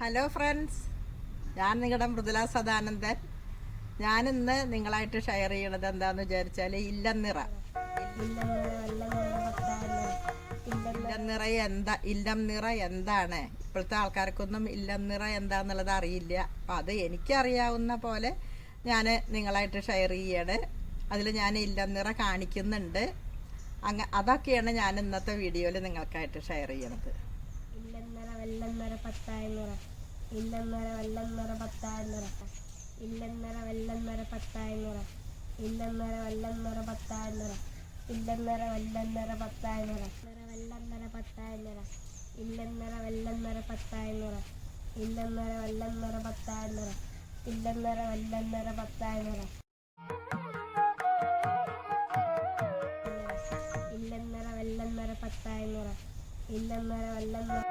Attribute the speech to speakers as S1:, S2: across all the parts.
S1: Hello friends ഞാൻ നിങ്ങളുടെ മൃദുല സദാനന്ദൻ. ഞാനിന്ന് നിങ്ങളായിട്ട് ഷെയർ ചെയ്യണത് എന്താന്ന് വിചാരിച്ചാൽ ഇല്ലന്നിറ ഇല്ലന്നിറ എന്താ ഇല്ലം നിറ എന്താണ്? ഇപ്പോഴത്തെ ആൾക്കാർക്കൊന്നും ഇല്ലം നിറ എന്താന്നുള്ളത് അറിയില്ല. അപ്പം അത് എനിക്കറിയാവുന്ന പോലെ ഞാൻ നിങ്ങളായിട്ട് ഷെയർ ചെയ്യാണ്. അതിൽ ഞാൻ ഇല്ലം നിറ കാണിക്കുന്നുണ്ട്. അങ്ങ അതൊക്കെയാണ് ഞാൻ ഇന്നത്തെ വീഡിയോയിൽ നിങ്ങൾക്കായിട്ട് ഷെയർ ചെയ്യണത്.
S2: ഇല്ലെന്നറ വെള്ളന്നര പത്തായെന്നറ ഇല്ലെന്നര വെല്ലെന്നര പത്തായെന്നറ ഇല്ലെന്നര വെല്ലെന്നര പത്തായെന്നറ ഇല്ലെന്നര വെല്ലെന്നര പത്തായെന്നറ ഇല്ലെന്നര വെല്ലെന്നര പത്തായെന്നറ നിറ വെള്ളന്നര പത്തായെന്നറ ഇല്ലെന്നര വെല്ലെന്നര പത്തായെന്നറ ഇല്ലെന്നര വെല്ലെന്നര പത്തായെന്നറ ഇല്ലെന്നര വെല്ലെന്നര പത്തായെന്നറ ഇല്ലെന്നര വെല്ലെന്നര പത്തായെന്നറ ഇല്ലെന്നറ വെള്ളന്നറ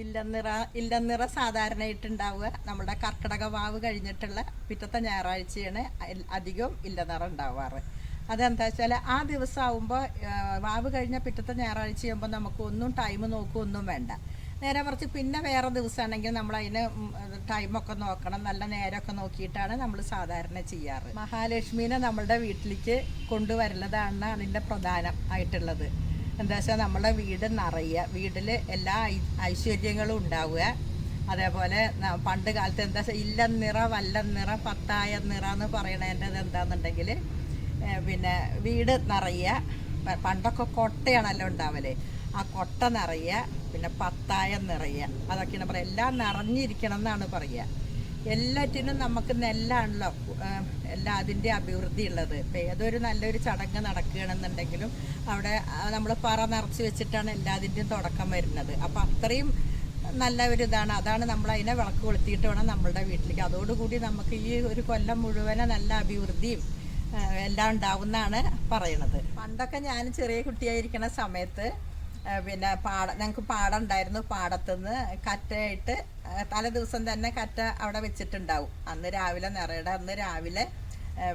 S1: ഇല്ലന്നിറ സാധാരണയായിട്ട് സാധാരണയായിട്ടുണ്ടാവുക. നമ്മുടെ കർക്കിടക വാവ് കഴിഞ്ഞിട്ടുള്ള പിറ്റത്തെ ഞായറാഴ്ചയാണ് അധികം അധികവും ഇല്ലനിറ ഉണ്ടാവാറ്. അതെന്താ വെച്ചാൽ ആ ദിവസം ആവുമ്പോൾ വാവ് കഴിഞ്ഞ പിറ്റത്തെ ഞായറാഴ്ച നമുക്ക് ഒന്നും ടൈം നോക്കുക ഒന്നും വേണ്ട. നേരെ മറിച്ച് പിന്നെ വേറെ ദിവസമാണെങ്കിൽ നമ്മൾ അതിന് ടൈമൊക്കെ നോക്കണം. നല്ല നേരമൊക്കെ നോക്കിയിട്ടാണ് നമ്മൾ സാധാരണ ചെയ്യാറ്. മഹാലക്ഷ്മിനെ നമ്മളുടെ വീട്ടിലേക്ക് കൊണ്ടുവരുന്നതാണ് അതിന്റെ പ്രധാനം ആയിട്ടുള്ളത്. എന്താ വെച്ചാൽ നമ്മുടെ വീട് നിറയുക വീട്ടിൽ എല്ലാ ഐശ്വര്യങ്ങളും ഉണ്ടാവുക. അതേപോലെ പണ്ട് കാലത്ത് എന്താ വെച്ചാൽ ഇല്ലം നിറ വല്ലം നിറ പത്തായ നിറ എന്ന് പറയണതിന്റെ എന്താണെന്നുണ്ടെങ്കിൽ പിന്നെ വീട് നിറയുക പണ്ടൊക്കെ കൊട്ടയാണല്ലോ ഉണ്ടാവൽ. ആ കൊട്ട നിറയുക പിന്നെ പത്തായം നിറയുക അതൊക്കെയാണ് പറയുക എല്ലാം നിറഞ്ഞിരിക്കണം എന്നാണ് പറയുക എല്ലാറ്റിനും നമുക്ക് നെല്ലാണല്ലോ. എല്ലാ അതിന്റെ അഭിവൃദ്ധി ഉള്ളത്. ഇപ്പം ഏതൊരു നല്ലൊരു ചടങ്ങ് നടക്കുകയാണെന്നുണ്ടെങ്കിലും അവിടെ നമ്മൾ പറ നിറച്ച് വെച്ചിട്ടാണ് എല്ലാതിന്റെയും തുടക്കം വരുന്നത്. അപ്പം അത്രയും നല്ല ഒരു ഇതാണ്. അതാണ് നമ്മൾ അതിനെ വിളക്ക് കൊളുത്തിയിട്ട് വേണം നമ്മളുടെ വീട്ടിലേക്ക്. അതോടുകൂടി നമുക്ക് ഈ ഒരു കൊല്ലം മുഴുവനെ നല്ല അഭിവൃദ്ധിയും എല്ലാം ഉണ്ടാവുമെന്നാണ് പറയണത്. പണ്ടൊക്കെ ഞാൻ ചെറിയ കുട്ടിയായിരിക്കുന്ന സമയത്ത് പിന്നെ പാട ഞങ്ങൾക്ക് പാടം ഉണ്ടായിരുന്നു പാടത്തുനിന്ന് കറ്റയിട്ട് തലേ ദിവസം തന്നെ കറ്റ അവിടെ വെച്ചിട്ടുണ്ടാവും. അന്ന് രാവിലെ നിറയുടെ അന്ന് രാവിലെ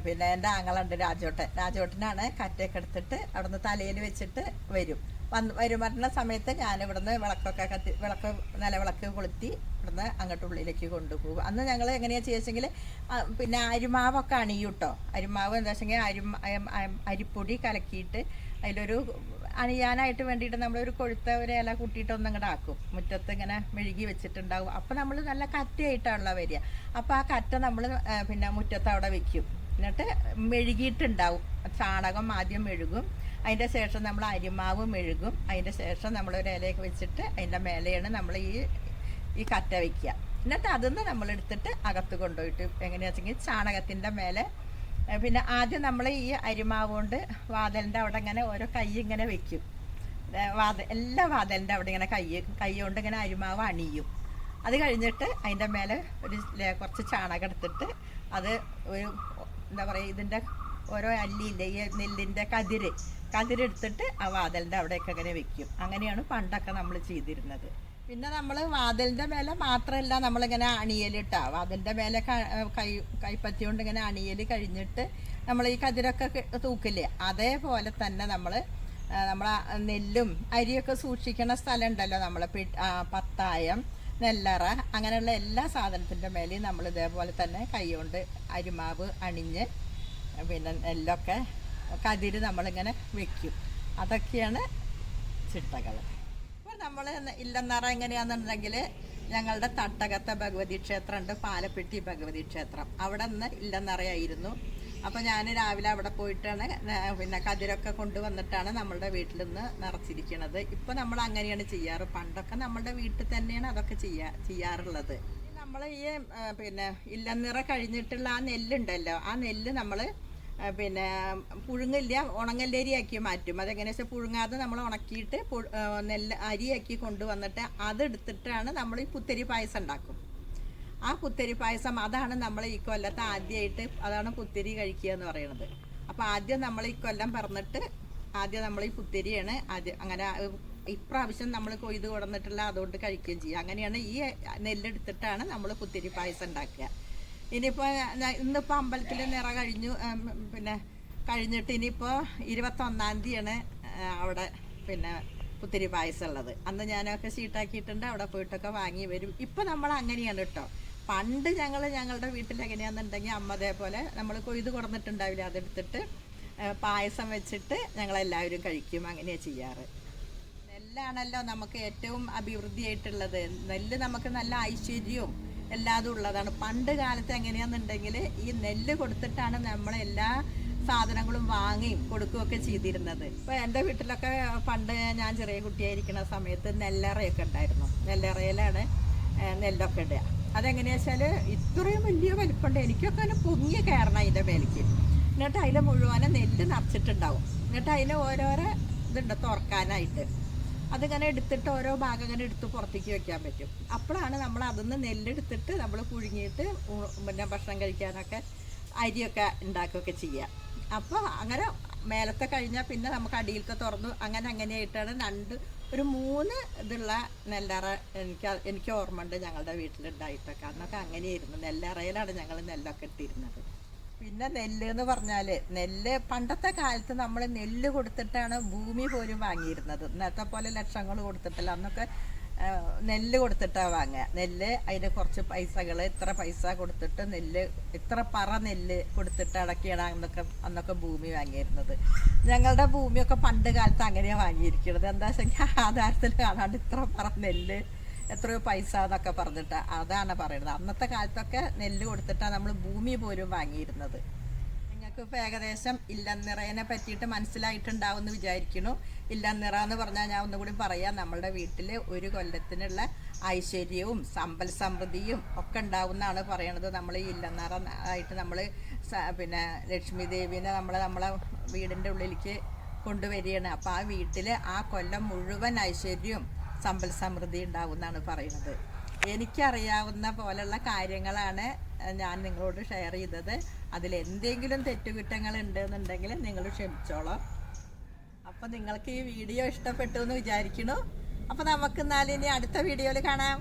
S1: പിന്നെ എന്റെ ആങ്ങളുണ്ട് രാജോട്ടൻ. രാജോട്ടനാണ് കറ്റയൊക്കെ എടുത്തിട്ട് അവിടുന്ന് തലയിൽ വെച്ചിട്ട് വരും. വന്ന് വരും വരുന്ന സമയത്ത് ഞാൻ ഇവിടുന്ന് വിളക്കൊക്കെ കത്തി വിളക്ക് നിലവിളക്ക് കൊളുത്തി ഇവിടുന്ന് അങ്ങോട്ട് ഉള്ളിലേക്ക് കൊണ്ടുപോകും. അന്ന് ഞങ്ങൾ എങ്ങനെയാ ചെയ്യുവെച്ചെങ്കിൽ പിന്നെ അരിമാവൊക്കെ അണിയൂട്ടോ അരിമാവ് എന്താ വെച്ചെങ്കിൽ അയം- അരിപ്പൊടി കലക്കിയിട്ട് അതിലൊരു അണിയാനായിട്ട് വേണ്ടിയിട്ട് ഒരു കൊഴുത്ത ഒരു ഇല കൂട്ടിയിട്ട് ഒന്നും ഇങ്ങോട്ട് ആക്കും. മുറ്റത്ത് ഇങ്ങനെ മെഴുകി വെച്ചിട്ടുണ്ടാവും. അപ്പോൾ നമ്മൾ നല്ല കറ്റയായിട്ടാണല്ലോ വരിക. അപ്പോൾ ആ കറ്റ നമ്മൾ പിന്നെ മുറ്റത്ത് അവിടെ വെക്കും. എന്നിട്ട് മെഴുകിയിട്ടുണ്ടാവും. ചാണകം ആദ്യം മെഴുകും. അതിന്റെ ശേഷം നമ്മൾ അരിമാവ് മെഴുകും. അതിന്റെ ശേഷം നമ്മൾ ഒരു ഇലയൊക്കെ വെച്ചിട്ട് അതിന്റെ മേലെയാണ് നമ്മൾ ഈ ഈ കറ്റ വയ്ക്കുക എന്നിട്ട് അതിന്ന് നമ്മൾ എടുത്തിട്ട് അകത്ത് കൊണ്ടുപോയിട്ട് എങ്ങനെയാണെന്ന് വെച്ചെങ്കിൽ ചാണകത്തിന്റെ മേലെ പിന്നെ ആദ്യം നമ്മൾ ഈ അരിമാവ് കൊണ്ട് വാതലിന്റെ അവിടെ ഇങ്ങനെ ഓരോ കൈ ഇങ്ങനെ വെക്കും. വാത എല്ലാ വാതലിന്റെ അവിടെ ഇങ്ങനെ കൈ കൈ കൊണ്ട് ഇങ്ങനെ അരിമാവ് അണിയും. അത് കഴിഞ്ഞിട്ട് അതിന്റെ മേലെ ഒരു കുറച്ച് ചാണകം എടുത്തിട്ട് അത് ഒരു എന്താ പറയുക ഇതിന്റെ ഓരോ അല്ലിയില്ലേ ഈ നെല്ലിന്റെ കതിര് കതിരെടുത്തിട്ട് ആ വാതലിന്റെ അവിടെയൊക്കെ ഇങ്ങനെ വെക്കും. അങ്ങനെയാണ് പണ്ടൊക്കെ നമ്മൾ ചെയ്തിരുന്നത്. പിന്നെ നമ്മൾ വാതിലിന്റെ മേലെ മാത്രമല്ല നമ്മളിങ്ങനെ അണിയലിട്ടാ. വാതിലിന്റെ മേലെ ക- കൈപ്പത്തി കൊണ്ട് ഇങ്ങനെ അണിയൽ കഴിഞ്ഞിട്ട് നമ്മൾ ഈ കതിരൊക്കെ തൂക്കില്ലേ? അതേപോലെ തന്നെ നമ്മൾ നമ്മൾ നെല്ലും അരിയൊക്കെ സൂക്ഷിക്കുന്ന സ്ഥലം ഉണ്ടല്ലോ നമ്മൾ പത്തായം നെല്ലറ അങ്ങനെയുള്ള എല്ലാ സാധനത്തിന്റെ മേലെയും നമ്മൾ ഇതേപോലെ തന്നെ കൈകൊണ്ട് അരിമാവ് അണിഞ്ഞ് പിന്നെ നെല്ലൊക്കെ കതിര് നമ്മളിങ്ങനെ വെക്കും. അതൊക്കെയാണ് ചിട്ടകൾ നമ്മൾ ഇല്ലെന്നറ എങ്ങനെയാണെന്നുണ്ടെങ്കിൽ ഞങ്ങളുടെ തട്ടകത്തെ ഭഗവതി ക്ഷേത്രമുണ്ട് പാലപ്പെട്ടി ഭഗവതി ക്ഷേത്രം. അവിടെ നിന്ന് ഇല്ലെന്നറയായിരുന്നു. അപ്പോൾ ഞാൻ രാവിലെ അവിടെ പോയിട്ടാണ് പിന്നെ കതിരൊക്കെ കൊണ്ടുവന്നിട്ടാണ് നമ്മളുടെ വീട്ടിൽ നിന്ന് നിറച്ചിരിക്കുന്നത് ഇപ്പോൾ നമ്മൾ അങ്ങനെയാണ് ചെയ്യാറ്. പണ്ടൊക്കെ നമ്മളുടെ വീട്ടിൽ തന്നെയാണ് അതൊക്കെ ചെയ്യാ ചെയ്യാറുള്ളത്. നമ്മൾ ഈ പിന്നെ ഇല്ലനിറ കഴിഞ്ഞിട്ടുള്ള ആ നെല്ലുണ്ടല്ലോ ആ നെല്ല് നമ്മൾ പിന്നെ പുഴുങ്ങില്ല ഉണങ്ങല്ലരിയാക്കി മാറ്റും. അതെങ്ങനെ വെച്ചാൽ പുഴുങ്ങാതെ നമ്മൾ ഉണക്കിയിട്ട് നെല്ല് അരിയാക്കി കൊണ്ടുവന്നിട്ട് അതെടുത്തിട്ടാണ് നമ്മൾ ഈ പുത്തരി പായസം ഉണ്ടാക്കും. ആ പുത്തരി പായസം അതാണ് നമ്മൾ ഈ കൊല്ലത്ത് ആദ്യമായിട്ട് അതാണ് പുത്തരി കഴിക്കുക എന്ന് പറയുന്നത് അപ്പോൾ ആദ്യം നമ്മൾ ഈ കൊല്ലം പറഞ്ഞിട്ട് ആദ്യം നമ്മൾ ഈ പുത്തരിയാണ് ആദ്യം അങ്ങനെ ഇപ്രാവശ്യം നമ്മൾ കൊയ്ത് കൊടുന്നിട്ടുള്ള അതുകൊണ്ട് കഴിക്കുകയും ചെയ്യുക അങ്ങനെയാണ് ഈ നെല്ലെടുത്തിട്ടാണ് നമ്മൾ പുത്തരി പായസം ഉണ്ടാക്കുക. ഇനിയിപ്പോൾ ഇന്നിപ്പോൾ അമ്പലത്തിൽ നിറ കഴിഞ്ഞു പിന്നെ കഴിഞ്ഞിട്ട് ഇനിയിപ്പോൾ ഇരുപത്തൊന്നാം തീയതിയാണ് അവിടെ പിന്നെ പുത്തിരി പായസം ഉള്ളത്. അന്ന് ഞാനൊക്കെ ഷീട്ടാക്കിയിട്ടുണ്ട് അവിടെ പോയിട്ടൊക്കെ വാങ്ങി വരും. ഇപ്പം നമ്മൾ അങ്ങനെയാണ് കേട്ടോ പണ്ട് ഞങ്ങൾ ഞങ്ങളുടെ വീട്ടിൽ എങ്ങനെയാണെന്നുണ്ടെങ്കിൽ അമ്മ പോലെ നമ്മൾ കൊയ്ത് കൊടുത്തിട്ടുണ്ടാവില്ല അതെടുത്തിട്ട് പായസം വെച്ചിട്ട് ഞങ്ങളെല്ലാവരും കഴിക്കും അങ്ങനെയാണ് ചെയ്യാറ്. നെല്ലാണല്ലോ നമുക്ക് ഏറ്റവും അഭിവൃദ്ധിയായിട്ടുള്ളത്. നെല്ല് നമുക്ക് നല്ല ഐശ്വര്യവും എല്ലാതും ഉള്ളതാണ്. പണ്ട് കാലത്ത് എങ്ങനെയാണെന്നുണ്ടെങ്കിൽ ഈ നെല്ല് കൊടുത്തിട്ടാണ് നമ്മൾ എല്ലാ സാധനങ്ങളും വാങ്ങിയും കൊടുക്കുകയൊക്കെ ചെയ്തിരുന്നത്. ഇപ്പോൾ എന്റെ വീട്ടിലൊക്കെ പണ്ട് ഞാൻ ചെറിയ കുട്ടിയായിരിക്കുന്ന സമയത്ത് നെല്ലറയൊക്കെ ഉണ്ടായിരുന്നു. നെല്ലറയിലാണ് നെല്ലൊക്കെ ഇടുക. അതെങ്ങനെയാ വെച്ചാൽ ഇത്രയും വലിയ വലിപ്പമുണ്ട്. എനിക്കൊക്കെ അതിന് പൊങ്ങി കയറണം അതിന്റെ മേലേക്ക്. എന്നിട്ട് അതിൽ മുഴുവനും നെല്ല് നിറച്ചിട്ടുണ്ടാവും. എന്നിട്ട് അതിൽ ഓരോരോ ഇതുണ്ട് തുറക്കാനായിട്ട്. അതിങ്ങനെ എടുത്തിട്ട് ഓരോ ഭാഗം ഇങ്ങനെ എടുത്ത് പുറത്തേക്ക് വെക്കാൻ പറ്റും. അപ്പോഴാണ് നമ്മൾ അതിന്ന് നെല്ലെടുത്തിട്ട് നമ്മൾ പുഴുങ്ങിയിട്ട് പിന്നെ ഭക്ഷണം കഴിക്കാനൊക്കെ അരിയൊക്കെ ഉണ്ടാക്കുകയൊക്കെ ചെയ്യാം അപ്പോൾ അങ്ങനെ മേലത്തെ കഴിഞ്ഞാൽ പിന്നെ നമുക്ക് അടിയിലത്തെ തുറന്നു അങ്ങനെ അങ്ങനെയായിട്ടാണ് രണ്ട് ഒരു മൂന്ന് ഇതുള്ള നെല്ലറ എനിക്ക് എനിക്ക് ഓർമ്മ ഉണ്ട് ഞങ്ങളുടെ വീട്ടിലുണ്ടായിട്ടൊക്കെ. അന്നൊക്കെ അങ്ങനെയായിരുന്നു. നെല്ലറയിലാണ് ഞങ്ങൾ നെല്ലൊക്കെ ഇട്ടിരുന്നത്. പിന്നെ നെല്ല് എന്ന് പറഞ്ഞാൽ നെല്ല് പണ്ടത്തെ കാലത്ത് നമ്മൾ നെല്ല് കൊടുത്തിട്ടാണ് ഭൂമി പോലും വാങ്ങിയിരുന്നത്. ഇന്നത്തെ പോലെ ലക്ഷങ്ങൾ കൊടുത്തിട്ടല്ല. അന്നൊക്കെ നെല്ല് കൊടുത്തിട്ടാണ് വാങ്ങുക. നെല്ല് അതിന് കുറച്ച് പൈസകൾ ഇത്ര പൈസ കൊടുത്തിട്ട് നെല്ല് ഇത്ര പറ നെല്ല് കൊടുത്തിട്ട് അടക്കിയാണ് അന്നൊക്കെ അന്നൊക്കെ ഭൂമി വാങ്ങിയിരുന്നത്. ഞങ്ങളുടെ ഭൂമിയൊക്കെ പണ്ട് കാലത്ത് അങ്ങനെയാണ് വാങ്ങിയിരിക്കുന്നത് എന്താ വെച്ചാൽ ആധാരത്തിൽ കാണാണ്ട് ഇത്ര പറ നെല്ല് എത്രയോ പൈസ എന്നൊക്കെ പറഞ്ഞിട്ട് അതാണ് പറയുന്നത്. അന്നത്തെ കാലത്തൊക്കെ നെല്ല് കൊടുത്തിട്ടാണ് നമ്മൾ ഭൂമി പോലും വാങ്ങിയിരുന്നത്. നിങ്ങൾക്ക് ഇപ്പോൾ ഏകദേശം ഇല്ലനിറയെ പറ്റിയിട്ട് മനസ്സിലായിട്ടുണ്ടാവും എന്ന് വിചാരിക്കുന്നു. ഇല്ലനിറ എന്ന് പറഞ്ഞാൽ ഞാൻ ഒന്നുകൂടി പറയാം. നമ്മളുടെ വീട്ടിൽ ഒരു കൊല്ലത്തിനുള്ള ഐശ്വര്യവും സമ്പൽ സമൃദ്ധിയും ഒക്കെ ഉണ്ടാവും എന്നാണ് പറയണത്. നമ്മൾ ഈ ഇല്ലന്നിറ ആയിട്ട് നമ്മൾ പിന്നെ ലക്ഷ്മി ദേവീനെ നമ്മൾ നമ്മളെ വീടിന്റെ ഉള്ളിലേക്ക് കൊണ്ടുവരികയാണ്. അപ്പോൾ ആ വീട്ടിൽ ആ കൊല്ലം മുഴുവൻ ഐശ്വര്യവും സമ്പൽ സമൃദ്ധി ഉണ്ടാകുമെന്നാണ് പറയുന്നത്. എനിക്കറിയാവുന്ന പോലുള്ള കാര്യങ്ങളാണ് ഞാൻ നിങ്ങളോട് ഷെയർ ചെയ്തത്. അതിൽ എന്തെങ്കിലും തെറ്റുകുറ്റങ്ങൾ ഉണ്ടെന്നുണ്ടെങ്കിൽ നിങ്ങൾ ക്ഷമിച്ചോളാം. അപ്പോൾ നിങ്ങൾക്ക് ഈ വീഡിയോ ഇഷ്ടപ്പെട്ടു എന്ന് വിചാരിക്കുന്നു. അപ്പോൾ നമുക്ക് എന്നാൽ ഇനി അടുത്ത വീഡിയോയിൽ കാണാം.